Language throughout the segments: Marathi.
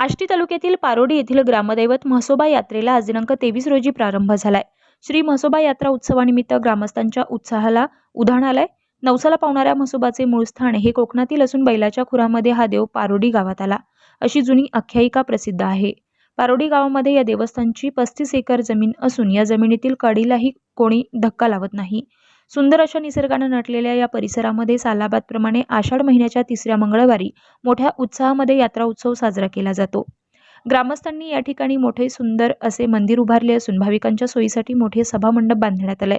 आष्टी तालुक्यातील पारोडी येथील ग्रामदैवत म्हसोबा यात्रेला आज दिनांक तेवीस रोजी प्रारंभ झालाय. श्री म्हसोबा यात्रा उत्सवानिमित्त ग्रामस्थांच्या उत्साहाला उधाण आलंय. नवसाला पावणाऱ्या म्हसोबाचे मूळ स्थान हे कोकणातील असून बैलाच्या खुरामध्ये हा देव पारोडी गावात आला. अशी जुनी आख्यायिका प्रसिद्ध आहे. पारोडी गावामध्ये या देवस्थानची पस्तीस एकर जमीन असून या जमिनीतील कडीलाही कोणी धक्का लावत नाही. सुंदर अशा निसर्गानं नटलेल्या या परिसरामध्ये सालाबादप्रमाणे आषाढ महिन्याच्या तिसऱ्या मंगळवारी मोठ्या उत्साहामध्ये यात्रा उत्सव साजरा केला जातो. ग्रामस्थांनी या ठिकाणी मोठे सुंदर असे मंदिर उभारले असून भाविकांच्या सोयीसाठी मोठे सभामंडप बांधण्यात आलंय.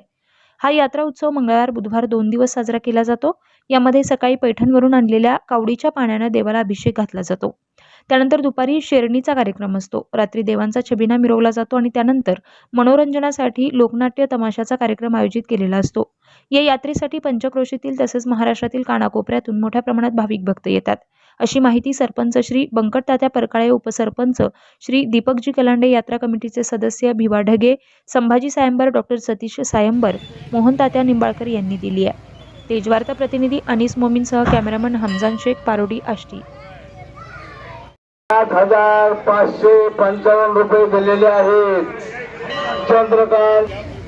हा यात्रा उत्सव मंगळवार बुधवार दोन दिवस साजरा केला जातो. यामध्ये सकाळी पैठणवरून आणलेल्या कावडीच्या पाण्यानं देवाला अभिषेक घातला जातो. त्यानंतर दुपारी शेरणीचा कार्यक्रम असतो. रात्री देवांचा छबिना मिरवला जातो आणि त्यानंतर मनोरंजनासाठी लोकनाट्य तमाशाचा कार्यक्रम आयोजित केलेला असतो. या यात्रेसाठी पंचक्रोशीतील तसेच महाराष्ट्रातील कानाकोपऱ्यातून मोठ्या प्रमाणात भाविक भक्त येतात. अशी माहिती सरपंच श्री बंकट तात्या परकाळे उपसरपंच श्री दीपकजी कलांडे यात्रा कमिटीचे सदस्य भिवा ढगे संभाजी सायंबर डॉक्टर सतीश सायंबर मोहन तात्या निंबाळकर यांनी दिली आहे. तेजवार्ता प्रतिनिधी अनिस मोमीनसह कॅमेरामन हमजान शेख पारोडी आष्टी. आठ हजार पाचशे पंचावन्न रुपये दिलेले आहेत. चंद्रकांत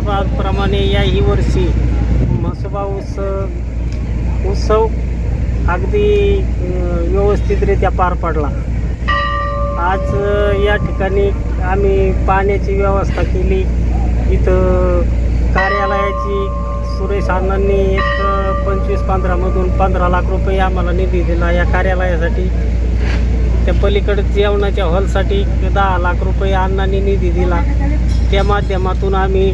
प्रमाणे याही वर्षी म्हसोबा उत्सव उत्सव अगदी व्यवस्थितरित्या पार पडला. आज या ठिकाणी आम्ही पाण्याची व्यवस्था केली. इथं कार्यालयाची सुरेश अण्णांनी एक पंचवीस पंधरामधून पंधरा लाख रुपये आम्हाला निधी दिला या कार्यालयासाठी. त्या पलीकडे जेवणाच्या हॉलसाठी दहा लाख रुपये अण्णांनी निधी दिला. त्या माध्यमातून आम्ही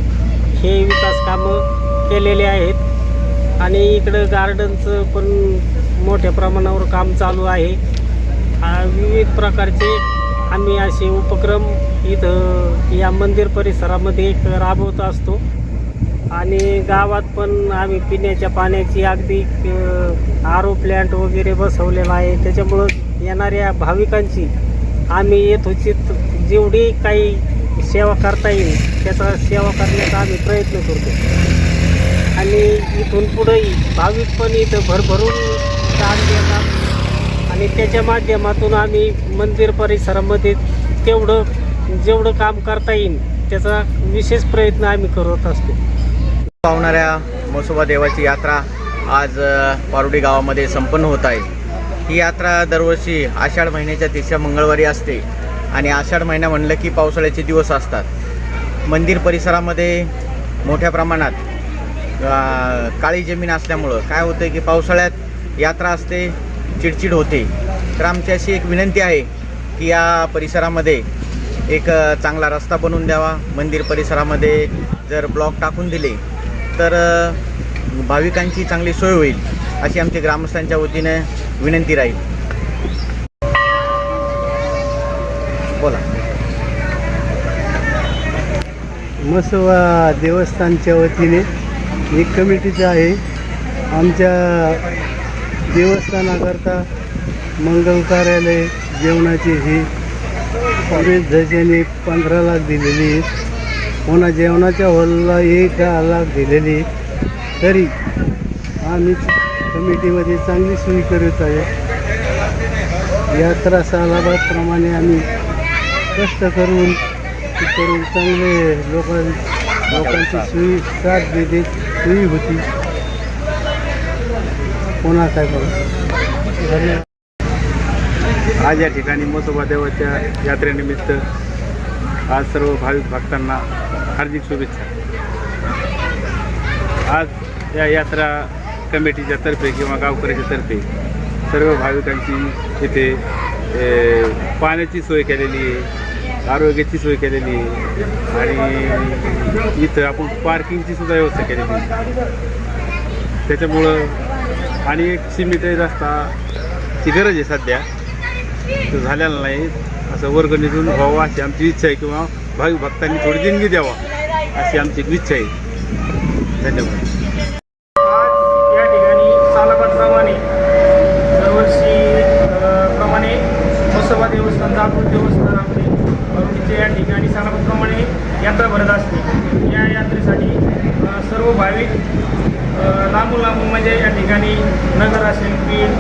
हे विकास कामं केलेले आहेत. आणि इकडं गार्डनचं पण मोठ्या प्रमाणावर काम चालू आहे. विविध प्रकारचे आम्ही असे उपक्रम इथं या मंदिर परिसरामध्ये एक राबवत असतो. आणि गावात पण आम्ही पिण्याच्या पाण्याची अगदी आरो प्लॅन्ट वगैरे बसवलेला आहे. त्याच्यामुळं येणाऱ्या भाविकांची आम्ही यथोचित जेवढी काही सेवा करता येईल त्याचा सेवा करण्याचा आम्ही प्रयत्न करतो. आणि इथून पुढेही भाविक पण इथं भरभरून दान देतात. आणि त्याच्या माध्यमातून आम्ही मंदिर परिसरामध्ये तेवढं जेवढं काम करता येईल त्याचा विशेष प्रयत्न आम्ही करत असतो. पावणाऱ्या मसोबा देवाची यात्रा आज पारुडी गावामध्ये संपन्न होत आहे. ही यात्रा दरवर्षी आषाढ महिन्याच्या तिसऱ्या मंगळवारी असते. आणि आषाढ महिना म्हणलं की पावसाळ्याचे दिवस असतात. मंदिर परिसरामध्ये मोठ्या प्रमाणात काळी जमीन असल्यामुळं काय होतं की पावसाळ्यात यात्रा असते चिडचिड होते. तर आमची अशी एक विनंती आहे की या परिसरामध्ये एक चांगला रस्ता बनवून द्यावा. मंदिर परिसरामध्ये जर ब्लॉक टाकून दिले तर भाविकांची चांगली सोय होईल अशी आमची ग्रामस्थांच्या वतीने विनंती राहील. बोला. मसोबा देवस्थानच्या वतीने एक कमिटीचं आहे. आमच्या देवस्थानाकरता मंगल कार्यालय जेवणाची ही सुरेश धजाने पंधरा लाख दिलेली पुन्हा जेवणाच्या हॉलला एक दहा लाख दिलेली तरी आम्ही कमिटीमध्ये चांगली सोयी करत आहे. यात्रा सालाबादप्रमाणे आम्ही कष्ट करून करून चांगले लोकां लोकांची सोयी साथ देते सोयी होती. पुन्हा काय आज या ठिकाणी मोसोबा देवाच्या यात्रेनिमित्त आज सर्व भाविक भक्तांना हार्दिक शुभेच्छा. आज या यात्रा कमिटीच्या तर्फे किंवा गावकऱ्याच्या तर्फे सर्व भाविकांची इथे पाण्याची सोय केलेली आहे. आरोग्याची सोय केलेली आहे आणि इथं आपण पार्किंगची सुद्धा व्यवस्था केलेली. आहे त्याच्यामुळं आणि एक सिमेंट रस्ताची गरज आहे सध्या. तो झालेला नाही. असं वर्ग वर्गणीतून व्हावं अशी आमची इच्छा आहे किंवा भाविक भक्तांनी थोडी देणगी द्यावा अशी आमची एक इच्छा आहे. धन्यवाद. आज ठिकाणी दरवर्षी प्रमाणे मसोबा देवस्थान जागृत देवस्थानामध्ये या यात्रा भरत असते. या यात्रेसाठी सर्व भाविक लांबून लांबून म्हणजे या ठिकाणी नगर असेल बीड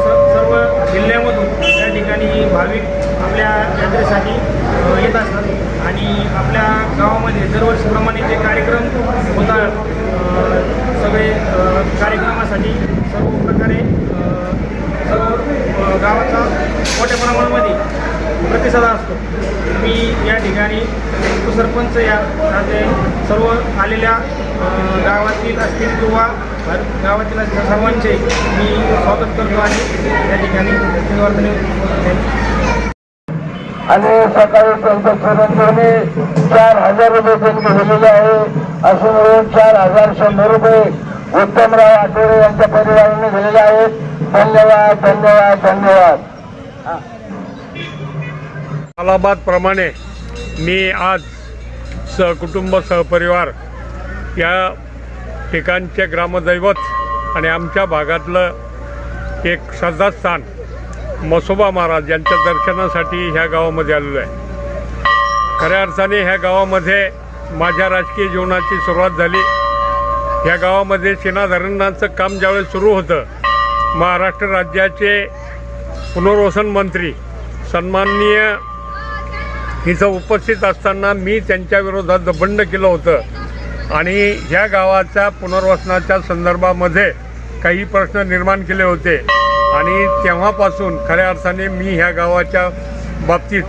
स- सर्व जिल्ह्यामधून या ठिकाणी भाविक आपल्या यात्रेसाठी येत असतात. आणि आपल्या गावामध्ये दरवर्षीप्रमाणे जे कार्यक्रम होतात सगळे कार्यक्रमासाठी सर्व प्रकारे सर्व गावाचा मोठ्या प्रमाणामध्ये प्रतिसाद असतो. मी या ठिकाणी उपसरपंच या नाते सर्व आलेल्या गावातील असतील किंवा गावातील असतील सर्वांचे मी स्वागत करतो आणि या ठिकाणी निवर्तने आणि सकाळी चिरंजीवने चार हजार रुपये देणगी दिलेली आहे. असे मिळून चार हजार शंभर रुपये उत्तमराव आठवडे यांच्या परिवाराने दिलेले आहेत. धन्यवाद धन्यवाद धन्यवाद. अलाहाबादप्रमाणे मी आज सहकुटुंब सहपरिवार या ठिकाणचे ग्रामदैवत आणि आमच्या भागातलं एक श्रद्धास्थान मसोबा महाराज यांच्या दर्शनासाठी ह्या गावामध्ये आलेलो आहे. खऱ्या अर्थाने ह्या गावामध्ये माझ्या राजकीय जीवनाची सुरुवात झाली. ह्या गावामध्ये सेना धरणाचं काम ज्यावेळेस सुरू होतं महाराष्ट्र राज्याचे पुनर्वसन मंत्री सन्माननीय इथं उपस्थित असताना मी त्यांच्या विरोधात दबंड केलं होतं. आणि ह्या गावाच्या पुनर्वसनाच्या संदर्भामध्ये काही प्रश्न निर्माण केले होते. आणि तेव्हापासून खऱ्या अर्थाने मी ह्या गावाच्या बाबतीत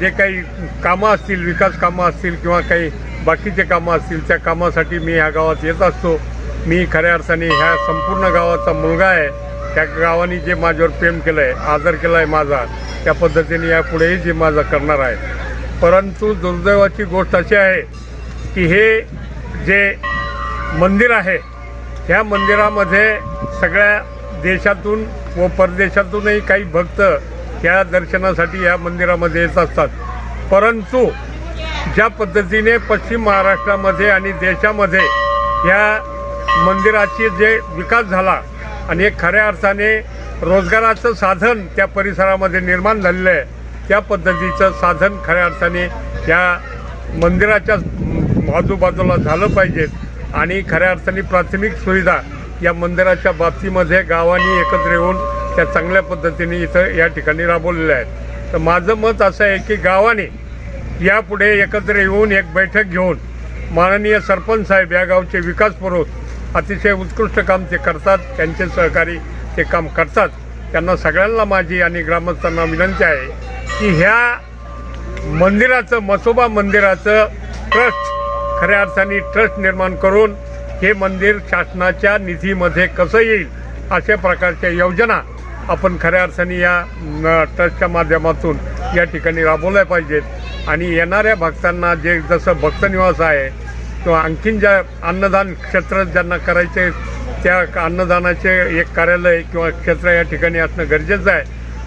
जे काही कामं असतील विकास कामं असतील किंवा काही बाकीचे कामं असतील त्या कामासाठी मी ह्या गावात येत असतो. मी खऱ्या अर्थाने ह्या संपूर्ण गावाचा मुलगा आहे. त्या गावाने जे माझ्यावर प्रेम केलं आहे आदर केला आहे माझा त्या पद्धतीने यापुढेही जे माझा करणार आहे. परंतु दुर्दैवाची गोष्ट अशी आहे की हे जे मंदिर आहे ह्या मंदिरामध्ये सगळ्या देशातून व परदेशातूनही काही भक्त ह्या दर्शनासाठी या मंदिरामध्ये येत असतात. परंतु ज्या पद्धतीने पश्चिम महाराष्ट्रामध्ये आणि देशामध्ये या मंदिराची जे विकास झाला आणि एक खऱ्या अर्थाने रोजगाराचं साधन त्या परिसरामध्ये निर्माण झालेलं आहे. त्या पद्धतीचं साधन खऱ्या अर्थाने या मंदिराच्या आजूबाजूला झालं पाहिजेत आणि खऱ्या अर्थाने प्राथमिक सुविधा या मंदिराच्या बाबतीमध्ये गावांनी एकत्र येऊन त्या चांगल्या पद्धतीने इथं या ठिकाणी राबवलेल्या आहेत. तर माझं मत असं आहे की गावाने यापुढे एकत्र येऊन एक बैठक घेऊन माननीय सरपंच साहेब या गावचे विकास पुरवत अतिशय उत्कृष्ट काम ते करतात त्यांचे सहकारी ते काम करतात. त्यांना सगळ्यांना माझी आणि ग्रामस्थांना विनंती आहे की ह्या मंदिराचं मसोबा मंदिराचं ट्रस्ट खऱ्या अर्थाने ट्रस्ट निर्माण करून हे मंदिर शासनाच्या निधीमध्ये कसं येईल अशा प्रकारच्या योजना आपण खऱ्या अर्थाने या ट्रस्टच्या माध्यमातून या ठिकाणी राबवल्या पाहिजेत. आणि येणाऱ्या भक्तांना जे जसं भक्तनिवास आहे किंवा आणखीन ज्या अन्नदान क्षेत्र ज्यांना करायचे त्या अन्नदानाचे एक कार्यालय किंवा क्षेत्र या ठिकाणी असणं गरजेचं आहे.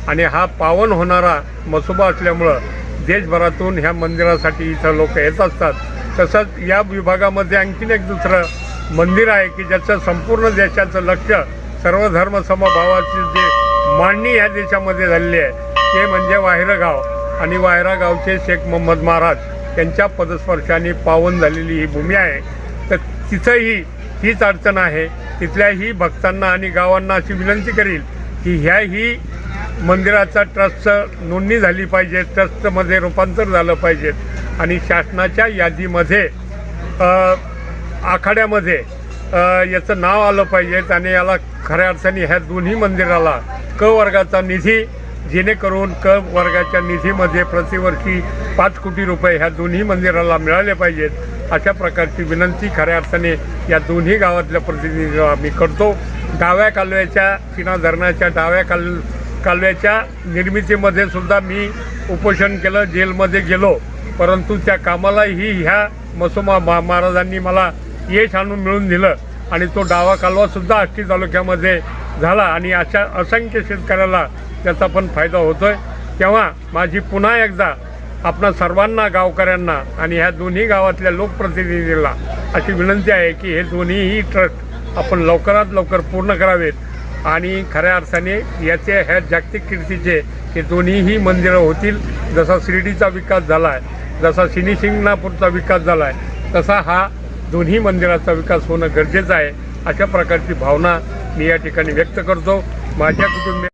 आणि हा पावन होणारा मसुबा असल्यामुळं देशभरातून ह्या मंदिरासाठी इथं लोक येत असतात. तसंच या विभागामध्ये आणखीन एक दुसरं मंदिर आहे की ज्याचं संपूर्ण देशाचं लक्ष सर्व धर्म समभावाची जे मांडणी ह्या देशामध्ये झालेली आहे. ते म्हणजे वाहिरं गाव आणि वायरा गावचे शेख मोहम्मद महाराज त्यांच्या पदस्पर्शाने पावन झालेली ही भूमी आहे. तर तिथंही हीच अडचण आहे. तिथल्याही भक्तांना आणि गावांना अशी विनंती करील की ह्याही मंदिराचा ट्रस्टचं नोंदणी झाली पाहिजे ट्रस्टमध्ये रूपांतर झालं पाहिजे. आणि शासनाच्या यादीमध्ये आखाड्यामध्ये याचं नाव आलं पाहिजे आणि याला खऱ्या अर्थाने ह्या दोन्ही मंदिराला क वर्गाचा निधी जेणेकरून क वर्गाच्या निधीमध्ये प्रतिवर्षी पाच कोटी रुपये ह्या दोन्ही मंदिराला मिळाले पाहिजेत. अशा प्रकारची विनंती खऱ्या अर्थाने या दोन्ही गावातल्या प्रतिनिधीला आम्ही करतो. डाव्या कालव्याच्या किना धरणाच्या डाव्या काल कालव्याच्या निर्मितीमध्ये सुद्धा मी उपोषण केलं जेलमध्ये गेलो. परंतु त्या कामालाही ह्या मसोमा मा महाराजांनी मला यश आणून मिळून दिलं आणि तो डावा कालवासुद्धा आष्टी तालुक्यामध्ये झाला आणि अशा असंख्य शेतकऱ्याला त्याचा पण फायदा होतोय. तेव्हा माझी पुन्हा एकदा आपणा सर्वांना गावकऱ्यांना आणि ह्या दोन्ही गावातल्या लोकप्रतिनिधीला अशी विनंती आहे की हे दोन्हीही ट्रस्ट आपण लवकरात लवकर पूर्ण करावेत. आणि खऱ्या अर्थाने याचे ह्या जागतिक कीर्तीचे हे दोन्हीही मंदिरं होतील. जसा शिर्डीचा विकास झाला आहे जसा शिनीशिंगणापूरचा विकास झाला आहे तसा हा दोन्ही मंदिराचा विकास होणं गरजेचं आहे. अशा प्रकारची भावना मी या ठिकाणी व्यक्त करतो. माझ्या कुटुंबिय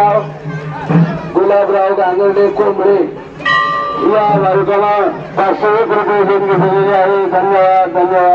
गुलाबराव गुलाबराव गांगर्डे कोंबडे. या भाविकांना पाचशे रुपये देणगी आहे. धन्यवाद धन्यवाद.